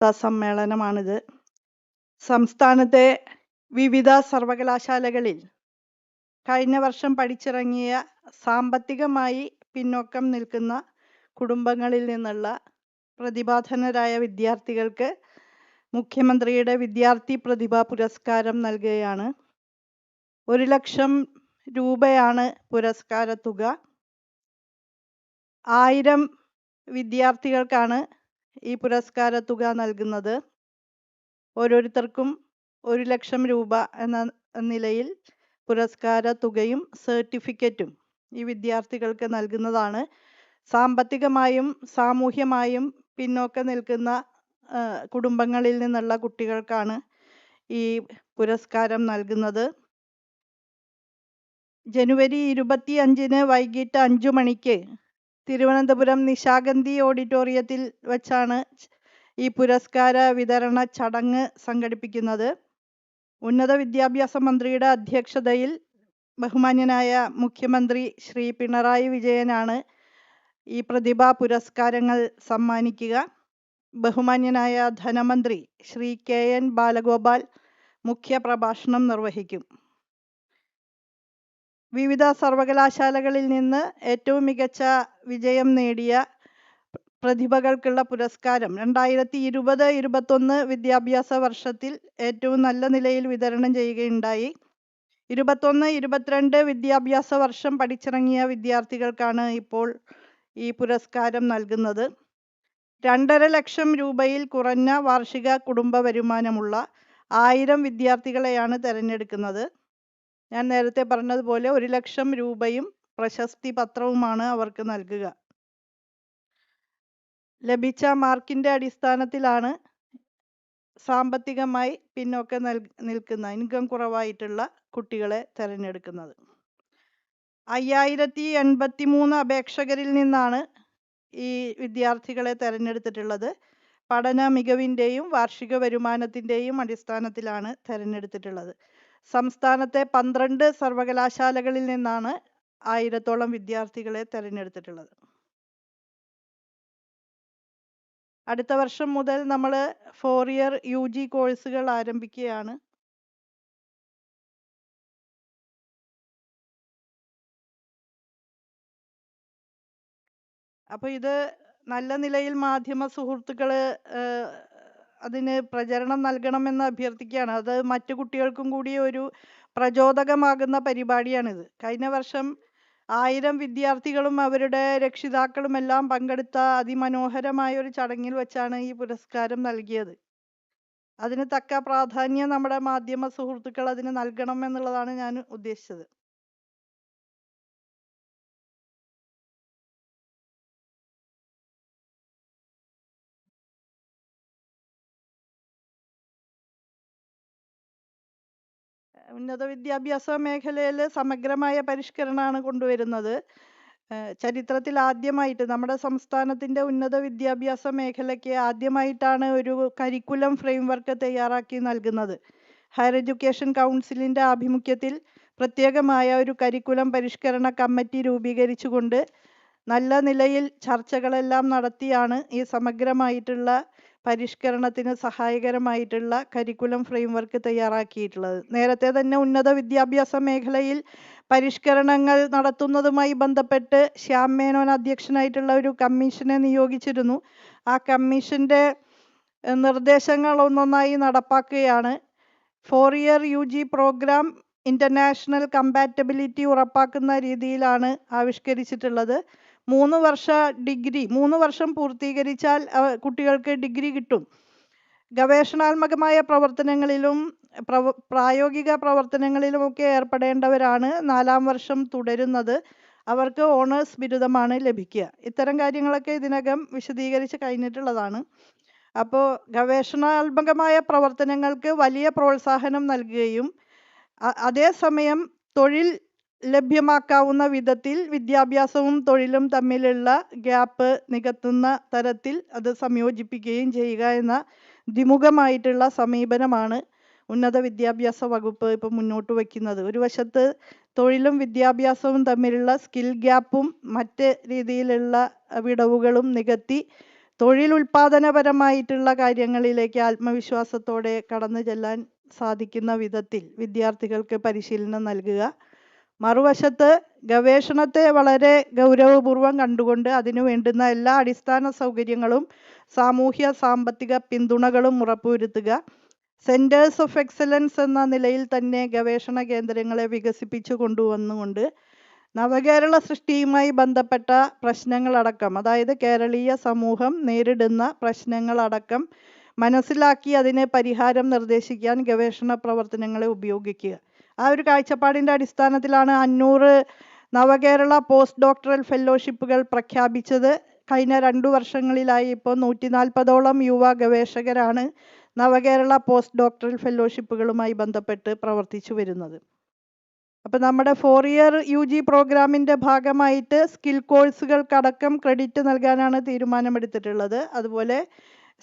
സമ്മേളനമാണിത്. സംസ്ഥാനത്തെ വിവിധ സർവകലാശാലകളിൽ കഴിഞ്ഞ വർഷം പഠിച്ചിറങ്ങിയ സാമ്പത്തികമായി പിന്നോക്കം നിൽക്കുന്ന കുടുംബങ്ങളിൽ നിന്നുള്ള പ്രതിഭാധനരായ വിദ്യാർത്ഥികൾക്ക് മുഖ്യമന്ത്രിയുടെ വിദ്യാർത്ഥി പ്രതിഭാ പുരസ്കാരം നൽകുകയാണ്. ഒരു ലക്ഷം രൂപയാണ് പുരസ്കാര തുക ആയിരം വിദ്യാർത്ഥികൾക്കാണ് ഈ പുരസ്കാര തുക നൽകുന്നത് ഓരോരുത്തർക്കും ഒരു ലക്ഷം രൂപ എന്ന നിലയിൽ പുരസ്കാര തുകയും സർട്ടിഫിക്കറ്റും ഈ വിദ്യാർത്ഥികൾക്ക് നൽകുന്നതാണ്. സാമ്പത്തികമായും സാമൂഹ്യമായും പിന്നോക്കം നിൽക്കുന്ന കുടുംബങ്ങളിൽ നിന്നുള്ള കുട്ടികൾക്കാണ് ഈ പുരസ്കാരം നൽകുന്നത്. ജനുവരി ഇരുപത്തി അഞ്ചിന് വൈകിട്ട് അഞ്ചു മണിക്ക് തിരുവനന്തപുരം നിശാഗന്ധി ഓഡിറ്റോറിയത്തിൽ വച്ചാണ് ഈ പുരസ്കാര വിതരണ ചടങ്ങ് സംഘടിപ്പിക്കുന്നത്. ഉന്നത വിദ്യാഭ്യാസ മന്ത്രിയുടെ അധ്യക്ഷതയിൽ ബഹുമാന്യനായ മുഖ്യമന്ത്രി ശ്രീ പിണറായി വിജയനാണ് ഈ പ്രതിഭാ പുരസ്കാരങ്ങൾ സമ്മാനിക്കുക. ബഹുമാന്യനായ ധനമന്ത്രി ശ്രീ കെ എൻ ബാലഗോപാൽ മുഖ്യ പ്രഭാഷണം നിർവഹിക്കും. വിവിധ സർവകലാശാലകളിൽ നിന്ന് ഏറ്റവും മികച്ച വിജയം നേടിയ പ്രതിഭകൾക്കുള്ള പുരസ്കാരം. രണ്ടായിരത്തി ഇരുപത് ഇരുപത്തൊന്ന് വിദ്യാഭ്യാസ വർഷത്തിൽ ഏറ്റവും നല്ല നിലയിൽ വിതരണം ചെയ്യുകയുണ്ടായി. ഇരുപത്തൊന്ന് ഇരുപത്തിരണ്ട് വിദ്യാഭ്യാസ വർഷം പഠിച്ചിറങ്ങിയ വിദ്യാർത്ഥികൾക്കാണ് ഇപ്പോൾ ഈ പുരസ്കാരം നൽകുന്നത്. രണ്ടര ലക്ഷം രൂപയിൽ കുറഞ്ഞ വാർഷിക കുടുംബ വരുമാനമുള്ള ആയിരം വിദ്യാർത്ഥികളെയാണ് തിരഞ്ഞെടുക്കുന്നത്. ഞാൻ നേരത്തെ പറഞ്ഞതുപോലെ ഒരു ലക്ഷം രൂപയും പ്രശസ്തി പത്രവുമാണ് അവർക്ക് നൽകുക. ലഭിച്ച മാർക്കിന്റെ അടിസ്ഥാനത്തിലാണ് സാമ്പത്തികമായി പിന്നോക്കം നൽ നിൽക്കുന്ന ഇൻകം കുറവായിട്ടുള്ള കുട്ടികളെ തിരഞ്ഞെടുക്കുന്നത്. അയ്യായിരത്തി എൺപത്തി മൂന്ന് അപേക്ഷകരിൽ നിന്നാണ് ഈ വിദ്യാർത്ഥികളെ തിരഞ്ഞെടുത്തിട്ടുള്ളത്. പഠന മികവിന്റെയും വാർഷിക വരുമാനത്തിന്റെയും അടിസ്ഥാനത്തിലാണ് തിരഞ്ഞെടുത്തിട്ടുള്ളത്. സംസ്ഥാനത്തെ പന്ത്രണ്ട് സർവകലാശാലകളിൽ നിന്നാണ് ആയിരത്തോളം വിദ്യാർത്ഥികളെ തിരഞ്ഞെടുത്തിട്ടുള്ളത്. അടുത്ത വർഷം മുതൽ നമ്മൾ ഫോർ ഇയർ യു ജി കോഴ്സുകൾ ആരംഭിക്കുകയാണ്. അപ്പോൾ ഇത് നല്ല നിലയിൽ മാധ്യമ സുഹൃത്തുക്കൾ അതിന് പ്രചരണം നൽകണമെന്ന് അഭ്യർത്ഥിക്കുകയാണ്. അത് മറ്റു കുട്ടികൾക്കും കൂടി ഒരു പ്രചോദകമാകുന്ന പരിപാടിയാണിത്. കഴിഞ്ഞ വർഷം ആയിരം വിദ്യാർത്ഥികളും അവരുടെ രക്ഷിതാക്കളും എല്ലാം പങ്കെടുത്ത അതിമനോഹരമായ ഒരു ചടങ്ങിൽ വെച്ചാണ് ഈ പുരസ്കാരം നൽകിയത്. അതിന് തക്ക പ്രാധാന്യം നമ്മുടെ മാധ്യമ സുഹൃത്തുക്കൾ അതിന് നൽകണം എന്നുള്ളതാണ് ഞാൻ ഉദ്ദേശിച്ചത്. ഉന്നത വിദ്യാഭ്യാസ മേഖലയിൽ സമഗ്രമായ പരിഷ്കരണമാണ് കൊണ്ടുവരുന്നത്. ചരിത്രത്തിൽ ആദ്യമായിട്ട് നമ്മുടെ സംസ്ഥാനത്തിന്റെ ഉന്നത വിദ്യാഭ്യാസ മേഖലയ്ക്ക് ആദ്യമായിട്ടാണ് ഒരു കരിക്കുലം ഫ്രെയിംവർക്ക് തയ്യാറാക്കി നൽകുന്നത്. ഹയർ എഡ്യൂക്കേഷൻ കൗൺസിലിന്റെ ആഭിമുഖ്യത്തിൽ പ്രത്യേകമായ ഒരു കരിക്കുലം പരിഷ്കരണ കമ്മിറ്റി രൂപീകരിച്ചുകൊണ്ട് നല്ല നിലയിൽ ചർച്ചകളെല്ലാം നടത്തിയാണ് ഈ സമഗ്രമായിട്ടുള്ള പരിഷ്കരണത്തിന് സഹായകരമായിട്ടുള്ള കരിക്കുലം ഫ്രെയിംവർക്ക് തയ്യാറാക്കിയിട്ടുള്ളത്. നേരത്തെ തന്നെ ഉന്നത വിദ്യാഭ്യാസ മേഖലയിൽ പരിഷ്കരണങ്ങൾ നടത്തുന്നതുമായി ബന്ധപ്പെട്ട് ശ്യാം മേനോൻ അധ്യക്ഷനായിട്ടുള്ള ഒരു കമ്മീഷനെ നിയോഗിച്ചിരുന്നു. ആ കമ്മീഷന്റെ നിർദ്ദേശങ്ങൾ ഒന്നൊന്നായി നടപ്പാക്കുകയാണ്. Four year U G programme international compatibility ഉറപ്പാക്കുന്ന രീതിയിലാണ് ആവിഷ്കരിച്ചിട്ടുള്ളത്. മൂന്ന് വർഷ ഡിഗ്രി മൂന്ന് വർഷം പൂർത്തീകരിച്ചാൽ കുട്ടികൾക്ക് ഡിഗ്രി കിട്ടും. ഗവേഷണാത്മകമായ പ്രവർത്തനങ്ങളിലും പ്രവ പ്രായോഗിക പ്രവർത്തനങ്ങളിലുമൊക്കെ ഏർപ്പെടേണ്ടവരാണ്. നാലാം വർഷം തുടരുന്നത്. അവർക്ക് ഓണേഴ്സ് ബിരുദമാണ് ലഭിക്കുക. ഇത്തരം കാര്യങ്ങളൊക്കെ ഇതിനകം വിശദീകരിച്ച് കഴിഞ്ഞിട്ടുള്ളതാണ്. അപ്പോൾ ഗവേഷണാത്മകമായ പ്രവർത്തനങ്ങൾക്ക് വലിയ പ്രോത്സാഹനം നൽകുകയും അതേസമയം തൊഴിൽ ലഭ്യമാക്കാവുന്ന വിധത്തിൽ വിദ്യാഭ്യാസവും തൊഴിലും തമ്മിലുള്ള ഗ്യാപ്പ് നികത്തുന്ന തരത്തിൽ അത് സംയോജിപ്പിക്കുകയും ചെയ്യുക എന്ന ദ്വിമുഖമായിട്ടുള്ള സമീപനമാണ് ഉന്നത വിദ്യാഭ്യാസ വകുപ്പ് ഇപ്പം മുന്നോട്ട് വയ്ക്കുന്നത്. ഒരു വശത്ത് തൊഴിലും വിദ്യാഭ്യാസവും തമ്മിലുള്ള സ്കിൽ ഗ്യാപ്പും മറ്റ് രീതിയിലുള്ള വിടവുകളും നികത്തി തൊഴിൽ ഉൽപാദനപരമായിട്ടുള്ള കാര്യങ്ങളിലേക്ക് ആത്മവിശ്വാസത്തോടെ കടന്നു ചെല്ലാൻ സാധിക്കുന്ന വിധത്തിൽ വിദ്യാർത്ഥികൾക്ക് പരിശീലനം നൽകുക. മറുവശത്ത് ഗവേഷണത്തെ വളരെ ഗൗരവപൂർവം കണ്ടുകൊണ്ട് അതിനു വേണ്ടുന്ന എല്ലാ അടിസ്ഥാന സൗകര്യങ്ങളും സാമൂഹ്യ സാമ്പത്തിക പിന്തുണകളും ഉറപ്പുവരുത്തുക. സെന്റേഴ്സ് ഓഫ് എക്സലൻസ് എന്ന നിലയിൽ തന്നെ ഗവേഷണ കേന്ദ്രങ്ങളെ വികസിപ്പിച്ചു കൊണ്ടുവന്നുകൊണ്ട് നവകേരള സൃഷ്ടിയുമായി ബന്ധപ്പെട്ട പ്രശ്നങ്ങളടക്കം അതായത് കേരളീയ സമൂഹം നേരിടുന്ന പ്രശ്നങ്ങളടക്കം മനസ്സിലാക്കി അതിന് പരിഹാരം നിർദ്ദേശിക്കാൻ ഗവേഷണ പ്രവർത്തനങ്ങളെ ഉപയോഗിക്കുക. ആ ഒരു കാഴ്ചപ്പാടിന്റെ അടിസ്ഥാനത്തിലാണ് അഞ്ഞൂറ് നവകേരള പോസ്റ്റ് ഡോക്ടറൽ ഫെലോഷിപ്പുകൾ പ്രഖ്യാപിച്ചത്. കഴിഞ്ഞ രണ്ടു വർഷങ്ങളിലായി ഇപ്പോൾ നൂറ്റി നാൽപ്പതോളം യുവ ഗവേഷകരാണ് നവകേരള പോസ്റ്റ് ഡോക്ടറൽ ഫെലോഷിപ്പുകളുമായി ബന്ധപ്പെട്ട് പ്രവർത്തിച്ചു വരുന്നത്. അപ്പോൾ നമ്മുടെ ഫോർ ഇയർ യു ജി പ്രോഗ്രാമിന്റെ ഭാഗമായിട്ട് സ്കിൽ കോഴ്സുകൾക്കടക്കം ക്രെഡിറ്റ് നൽകാനാണ് തീരുമാനമെടുത്തിട്ടുള്ളത്. അതുപോലെ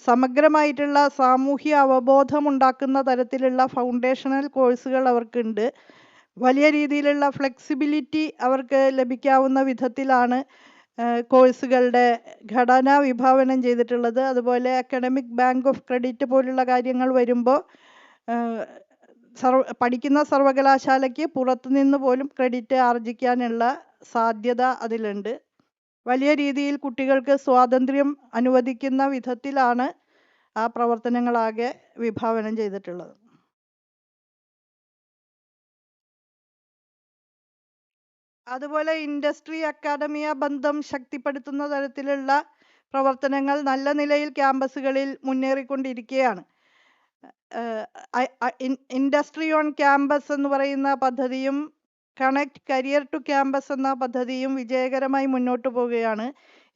സമഗ്രമായിട്ടുള്ള സാമൂഹ്യ അവബോധം ഉണ്ടാക്കുന്ന തരത്തിലുള്ള ഫൗണ്ടേഷണൽ കോഴ്സുകൾ അവർക്കുണ്ട്. വലിയ രീതിയിലുള്ള ഫ്ലെക്സിബിലിറ്റി അവർക്ക് ലഭിക്കാവുന്ന വിധത്തിലാണ് കോഴ്സുകളുടെ ഘടന വിഭാവനം ചെയ്തിട്ടുള്ളത്. അതുപോലെ അക്കാഡമിക് ബാങ്ക് ഓഫ് ക്രെഡിറ്റ് പോലുള്ള കാര്യങ്ങൾ വരുമ്പോൾ സർവ പഠിക്കുന്ന സർവകലാശാലയ്ക്ക് പുറത്തുനിന്ന് പോലും ക്രെഡിറ്റ് ആർജിക്കാനുള്ള സാധ്യത അതിലുണ്ട്. വലിയ രീതിയിൽ കുട്ടികൾക്ക് സ്വാതന്ത്ര്യം അനുവദിക്കുന്ന വിധത്തിലാണ് ആ പ്രവർത്തനങ്ങളാകെ വിഭാവനം ചെയ്തിട്ടുള്ളത്. അതുപോലെ ഇൻഡസ്ട്രി അക്കാദമിയ ബന്ധം ശക്തിപ്പെടുത്തുന്ന തരത്തിലുള്ള പ്രവർത്തനങ്ങൾ നല്ല നിലയിൽ ക്യാമ്പസുകളിൽ മുന്നേറിക്കൊണ്ടിരിക്കുകയാണ് ഇൻഡസ്ട്രി ഓൺ ക്യാമ്പസ് എന്ന് പറയുന്ന പദ്ധതിയും കണക്ട് കരിയർ ടു ക്യാമ്പസ് എന്ന പദ്ധതിയും വിജയകരമായി മുന്നോട്ട് പോവുകയാണ്.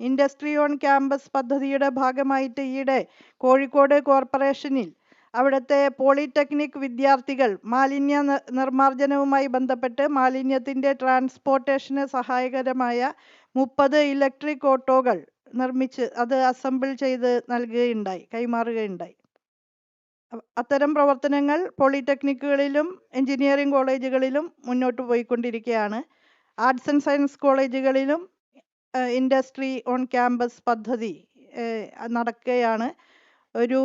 ഇൻഡസ്ട്രി ഓൺ ക്യാമ്പസ് പദ്ധതിയുടെ ഭാഗമായിട്ട് ഈയിടെ കോഴിക്കോട് കോർപ്പറേഷനിൽ അവിടുത്തെ പോളിടെക്നിക് വിദ്യാർത്ഥികൾ മാലിന്യ നിർമ്മാർജനവുമായി ബന്ധപ്പെട്ട് മാലിന്യത്തിന്റെ ട്രാൻസ്പോർട്ടേഷന് സഹായകരമായ മുപ്പത് ഇലക്ട്രിക് ഓട്ടോകൾ നിർമ്മിച്ച് അത് അസംബിൾ ചെയ്ത് നൽകുകയുണ്ടായി കൈമാറുകയുണ്ടായി. അത്തരം പ്രവർത്തനങ്ങൾ പോളിടെക്നിക്കുകളിലും എഞ്ചിനീയറിംഗ് കോളേജുകളിലും മുന്നോട്ട് പോയിക്കൊണ്ടിരിക്കുകയാണ് ആർട്സ് ആൻഡ് സയൻസ് കോളേജുകളിലും ഇൻഡസ്ട്രി ഓൺ ക്യാമ്പസ് പദ്ധതി നടക്കുകയാണ്. ഒരു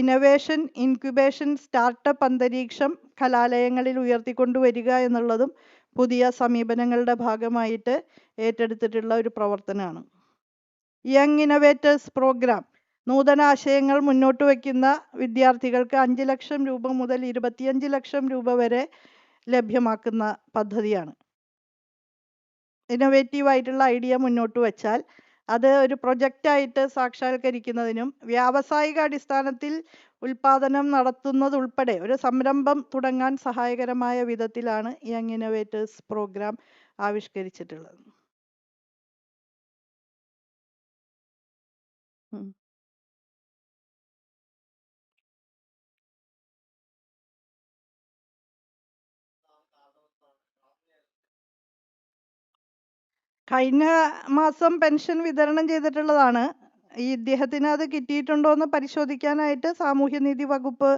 ഇന്നവേഷൻ ഇൻക്യുബേഷൻ സ്റ്റാർട്ടപ്പ് അന്തരീക്ഷം കലാലയങ്ങളിൽ ഉയർത്തിക്കൊണ്ടുവരിക എന്നുള്ളതും പുതിയ സമീപനങ്ങളുടെ ഭാഗമായിട്ട് ഏറ്റെടുത്തിട്ടുള്ള ഒരു പ്രവർത്തനമാണ്. യങ് ഇന്നവേറ്റേഴ്സ് പ്രോഗ്രാം നൂതന ആശയങ്ങൾ മുന്നോട്ട് വയ്ക്കുന്ന വിദ്യാർത്ഥികൾക്ക് അഞ്ച് ലക്ഷം രൂപ മുതൽ ഇരുപത്തിയഞ്ച് ലക്ഷം രൂപ വരെ ലഭ്യമാക്കുന്ന പദ്ധതിയാണ്. ഇന്നൊവേറ്റീവ് ആയിട്ടുള്ള ഐഡിയ മുന്നോട്ട് വച്ചാൽ അത് ഒരു പ്രൊജക്റ്റായിട്ട് സാക്ഷാത്കരിക്കുന്നതിനും വ്യാവസായിക അടിസ്ഥാനത്തിൽ ഉൽപാദനം നടത്തുന്നതുൾപ്പെടെ ഒരു സംരംഭം തുടങ്ങാൻ സഹായകരമായ വിധത്തിലാണ് യങ് ഇന്നോവേറ്റേഴ്സ് പ്രോഗ്രാം ആവിഷ്കരിച്ചിട്ടുള്ളത്. കഴിഞ്ഞ മാസം പെൻഷൻ വിതരണം ചെയ്തിട്ടുള്ളതാണ്. ഈ ഇദ്ദേഹത്തിന് അത് കിട്ടിയിട്ടുണ്ടോ എന്ന് പരിശോധിക്കാനായിട്ട് സാമൂഹ്യനീതി വകുപ്പ്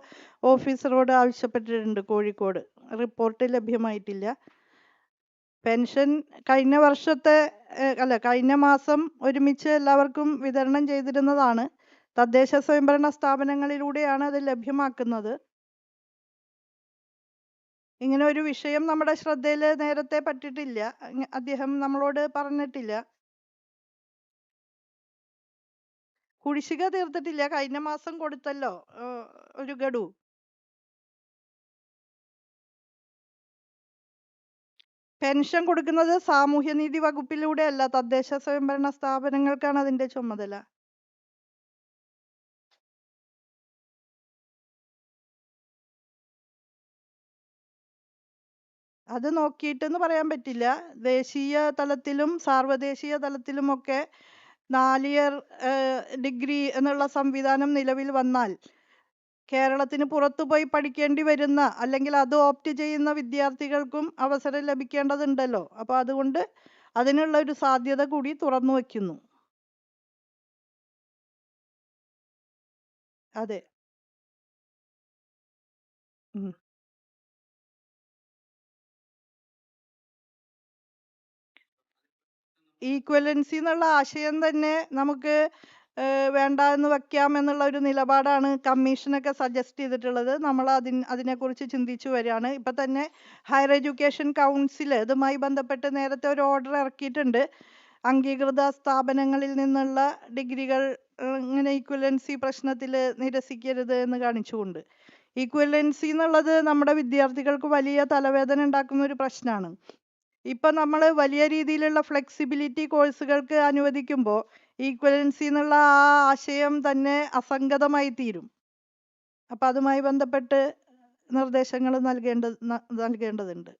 ഓഫീസറോട് ആവശ്യപ്പെട്ടിട്ടുണ്ട് കോഴിക്കോട്. റിപ്പോർട്ട് ലഭ്യമായിട്ടില്ല. പെൻഷൻ കഴിഞ്ഞ വർഷത്തെ അല്ല കഴിഞ്ഞ മാസം ഒരുമിച്ച് എല്ലാവർക്കും വിതരണം ചെയ്തിരുന്നതാണ്. തദ്ദേശ സ്വയംഭരണ സ്ഥാപനങ്ങളിലൂടെയാണ് അത് ലഭ്യമാക്കുന്നത്. ഇങ്ങനെ ഒരു വിഷയം നമ്മുടെ ശ്രദ്ധയിൽ നേരത്തെ പറ്റിയിട്ടില്ല അദ്ദേഹം നമ്മളോട് പറഞ്ഞിട്ടില്ല. കുടിശ്ശിക തീർത്തിട്ടില്ല. കഴിഞ്ഞ മാസം കൊടുത്തല്ലോ ഒരു ഗഡു. പെൻഷൻ കൊടുക്കുന്നത് സാമൂഹ്യനീതി വകുപ്പിലൂടെ അല്ല തദ്ദേശ സ്വയംഭരണ സ്ഥാപനങ്ങൾക്കാണ് അതിന്റെ ചുമതല. അത് നോക്കിയിട്ടെന്ന് പറയാൻ പറ്റില്ല. ദേശീയ തലത്തിലും സാർവദേശീയ തലത്തിലുമൊക്കെ നാല് ഇയർ ഡിഗ്രി എന്നുള്ള സംവിധാനം നിലവിൽ വന്നാൽ കേരളത്തിന് പുറത്തു പോയി പഠിക്കേണ്ടി വരുന്ന അല്ലെങ്കിൽ അത് ഓപ്റ്റ് ചെയ്യുന്ന വിദ്യാർത്ഥികൾക്കും അവസരം ലഭിക്കേണ്ടതുണ്ടല്ലോ. അപ്പോൾ അതുകൊണ്ട് അതിനുള്ള ഒരു സാധ്യത കൂടി തുറന്നു വയ്ക്കുന്നു. അതെ. ഈക്വലൻസി എന്നുള്ള ആശയം തന്നെ നമുക്ക് വേണ്ട എന്ന് വെക്കാം എന്നുള്ള ഒരു നിലപാടാണ് കമ്മീഷനൊക്കെ സജസ്റ്റ് ചെയ്തിട്ടുള്ളത്. നമ്മൾ അതിന് അതിനെക്കുറിച്ച് ചിന്തിച്ചു വരികയാണ്. ഇപ്പം തന്നെ ഹയർ എഡ്യൂക്കേഷൻ കൗൺസിൽ ഇതുമായി ബന്ധപ്പെട്ട് നേരത്തെ ഒരു ഓർഡർ ഇറക്കിയിട്ടുണ്ട്. അംഗീകൃത സ്ഥാപനങ്ങളിൽ നിന്നുള്ള ഡിഗ്രികൾ ഇങ്ങനെ ഈക്വലൻസി പ്രശ്നത്തിൽ നിരസിക്കരുത് എന്ന് കാണിച്ചുകൊണ്ട്. ഈക്വലൻസി എന്നുള്ളത് നമ്മുടെ വിദ്യാർത്ഥികൾക്ക് വലിയ തലവേദന ഉണ്ടാക്കുന്ന ഒരു പ്രശ്നമാണ്. ഇപ്പം നമ്മൾ വലിയ രീതിയിലുള്ള ഫ്ലെക്സിബിലിറ്റി കോഴ്സുകൾക്ക് അനുവദിക്കുമ്പോൾ ഈക്വലൻസി എന്നുള്ള ആ ആശയം തന്നെ അസംഗതമായി തീരും അപ്പം അതുമായി ബന്ധപ്പെട്ട് നിർദ്ദേശങ്ങൾ നൽകേണ്ട നൽകേണ്ടതുണ്ട്.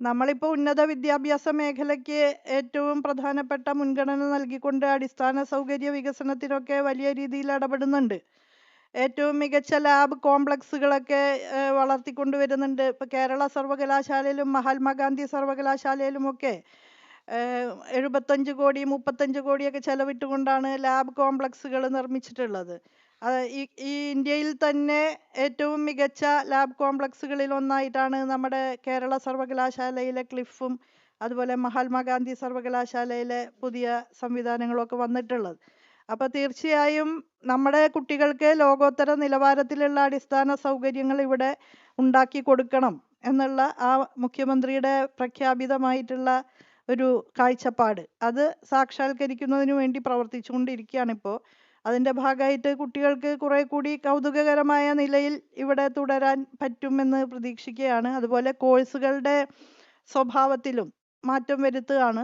നമ്മളിപ്പോൾ ഉന്നത വിദ്യാഭ്യാസ മേഖലയ്ക്ക് ഏറ്റവും പ്രധാനപ്പെട്ട മുൻഗണന നൽകിക്കൊണ്ട് അടിസ്ഥാന സൗകര്യ വികസനത്തിനൊക്കെ വലിയ രീതിയിൽ ഇടപെടുന്നുണ്ട്. ഏറ്റവും മികച്ച ലാബ് കോംപ്ലക്സുകളൊക്കെ വളർത്തിക്കൊണ്ട് വളർത്തിക്കൊണ്ടുവരുന്നുണ്ട്. ഇപ്പോൾ കേരള സർവകലാശാലയിലും മഹാത്മാഗാന്ധി സർവകലാശാലയിലും ഒക്കെ എഴുപത്തഞ്ച് കോടി മുപ്പത്തഞ്ച് കോടിയൊക്കെ ചെലവിട്ടുകൊണ്ടാണ് ലാബ് കോംപ്ലക്സുകൾ നിർമ്മിച്ചിട്ടുള്ളത്. ഈ ഇന്ത്യയിൽ തന്നെ ഏറ്റവും മികച്ച ലാബ് കോംപ്ലക്സുകളിൽ ഒന്നായിട്ടാണ് നമ്മുടെ കേരള സർവകലാശാലയിലെ ക്ലിഫും അതുപോലെ മഹാത്മാഗാന്ധി സർവകലാശാലയിലെ പുതിയ സംവിധാനങ്ങളൊക്കെ വന്നിട്ടുള്ളത്. അപ്പോൾ തീർച്ചയായും നമ്മുടെ കുട്ടികൾക്ക് ലോകോത്തര നിലവാരത്തിലുള്ള അടിസ്ഥാന സൗകര്യങ്ങൾ ഇവിടെ ഉണ്ടാക്കി കൊടുക്കണം എന്നുള്ള ആ മുഖ്യമന്ത്രിയുടെ പ്രഖ്യാപിതമായിട്ടുള്ള ഒരു കാഴ്ചപ്പാട്. അത് സാക്ഷാത്കരിക്കുന്നതിന് വേണ്ടി പ്രവർത്തിച്ചുകൊണ്ടിരിക്കുകയാണ് ഇപ്പോൾ. അതിന്റെ ഭാഗമായിട്ട് കുട്ടികൾക്ക് കുറെ കൂടി കൗതുകകരമായ നിലയിൽ ഇവിടെ തുടരാൻ പറ്റുമെന്ന് പ്രതീക്ഷിക്കുകയാണ്. അതുപോലെ കോഴ്സുകളുടെ സ്വഭാവത്തിലും മാറ്റം വരുത്തുകയാണ്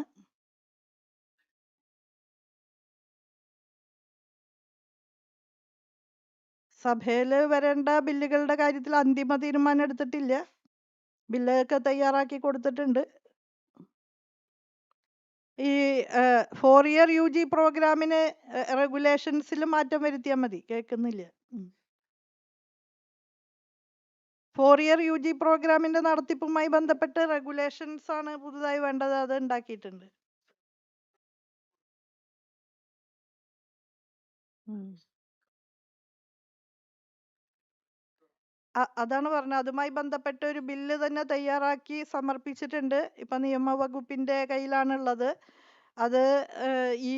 സഭയിൽ വരേണ്ട ബില്ലുകളുടെ കാര്യത്തിൽ അന്തിമ തീരുമാനം എടുത്തിട്ടില്ല. ബില്ലൊക്കെ തയ്യാറാക്കി കൊടുത്തിട്ടുണ്ട്. ഈ ഫോർ ഇയർ യു ജി പ്രോഗ്രാമിന് റെഗുലേഷൻസിൽ മാറ്റം വരുത്തിയാൽ മതി. കേൾക്കുന്നില്ല. ഫോർ ഇയർ യു ജി പ്രോഗ്രാമിന്റെ നടത്തിപ്പുമായി ബന്ധപ്പെട്ട് റെഗുലേഷൻസ് ആണ് പുതുതായി വേണ്ടത്. അത് ഉണ്ടാക്കിയിട്ടുണ്ട്. അതാണ് പറഞ്ഞത്. അതുമായി ബന്ധപ്പെട്ട ഒരു ബില്ല് തന്നെ തയ്യാറാക്കി സമർപ്പിച്ചിട്ടുണ്ട്. ഇപ്പൊ നിയമവകുപ്പിന്റെ കയ്യിലാണുള്ളത്. അത് ഈ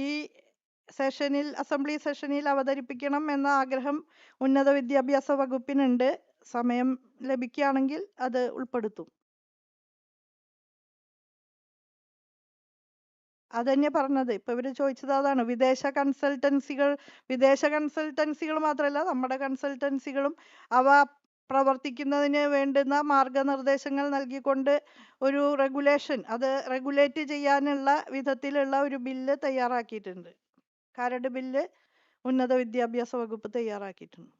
സെഷനിൽ അസംബ്ലി സെഷനിൽ അവതരിപ്പിക്കണം എന്ന ആഗ്രഹം ഉന്നത വിദ്യാഭ്യാസ വകുപ്പിനുണ്ട്. സമയം ലഭിക്കുകയാണെങ്കിൽ അത് ഉൾപ്പെടുത്തും. അതന്നെ പറഞ്ഞത്. ഇപ്പൊ ഇവർ ചോദിച്ചത് അതാണ്. വിദേശ കൺസൾട്ടൻസികൾ വിദേശ കൺസൾട്ടൻസികൾ മാത്രമല്ല നമ്മുടെ കൺസൾട്ടൻസികളും അവ പ്രവർത്തിക്കുന്നതിന് വേണ്ടുന്ന മാർഗനിർദ്ദേശങ്ങൾ നൽകിക്കൊണ്ട് ഒരു റെഗുലേഷൻ അത് റെഗുലേറ്റ് ചെയ്യാനുള്ള വിധത്തിലുള്ള ഒരു ബില്ല് തയ്യാറാക്കിയിട്ടുണ്ട്. കരട് ബില്ല് ഉന്നത വിദ്യാഭ്യാസ വകുപ്പ് തയ്യാറാക്കിയിട്ടുണ്ട്.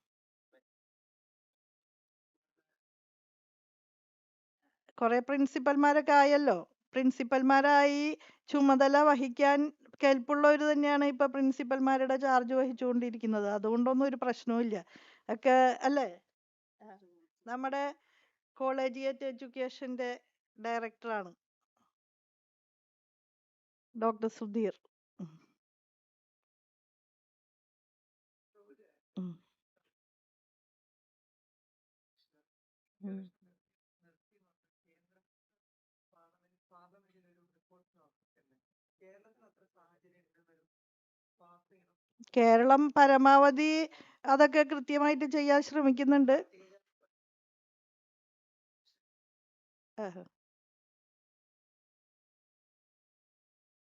കുറെ പ്രിൻസിപ്പൽമാരൊക്കെ ആയല്ലോ. പ്രിൻസിപ്പൽമാരായി ചുമതല വഹിക്കാൻ കെൽപ്പുള്ളവർ തന്നെയാണ് ഇപ്പൊ പ്രിൻസിപ്പൽമാരുടെ ചാർജ് വഹിച്ചുകൊണ്ടിരിക്കുന്നത്. അതുകൊണ്ടൊന്നും ഒരു പ്രശ്നവുമില്ല. ഒക്കെ അല്ലേ. നമ്മുടെ കോളേജിയറ്റ് എഡ്യൂക്കേഷന്റെ ഡയറക്ടറാണ്. ഡോക്ടർ സുധീർ. കേരളം പരമാവധി അതൊക്കെ കൃത്യമായിട്ട് ചെയ്യാൻ ശ്രമിക്കുന്നുണ്ട്.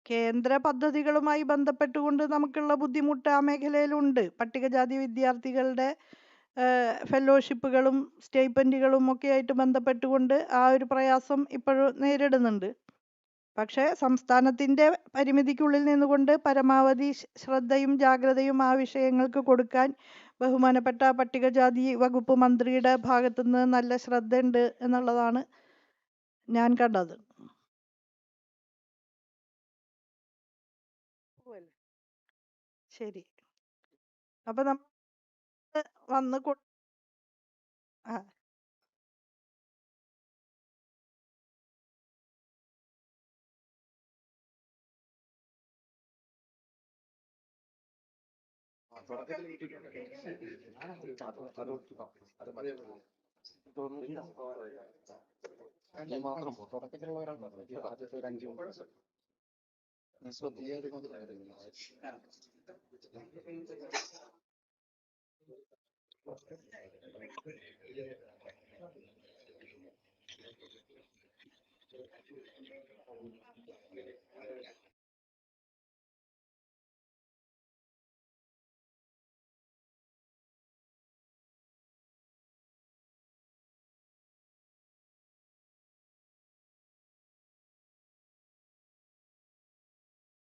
കേന്ദ്ര പദ്ധതികളുമായി ബന്ധപ്പെട്ടുകൊണ്ട് നമുക്കുള്ള ബുദ്ധിമുട്ട് ആ മേഖലയിലുണ്ട്. പട്ടികജാതി വിദ്യാർത്ഥികളുടെ ഫെലോഷിപ്പുകളും സ്റ്റൈപ്പൻഡുകളും ഒക്കെ ആയിട്ട് ബന്ധപ്പെട്ടുകൊണ്ട് ആ ഒരു പ്രയാസം ഇപ്പോഴും നേരിടുന്നുണ്ട്. പക്ഷേ സംസ്ഥാനത്തിന്റെ പരിമിതിക്കുള്ളിൽ നിന്നുകൊണ്ട് പരമാവധി ശ്രദ്ധയും ജാഗ്രതയും ആ വിഷയങ്ങൾക്ക് കൊടുക്കാൻ ബഹുമാനപ്പെട്ട പട്ടികജാതി വകുപ്പ് മന്ത്രിയുടെ ഭാഗത്തുനിന്ന് നല്ല ശ്രദ്ധയുണ്ട് എന്നുള്ളതാണ് ഞാൻ കണ്ടത്. ശരി. അപ്പൊ നമ്മ വന്ന് കൊ- ആ. Nah, seperti yang dikonsultasikan.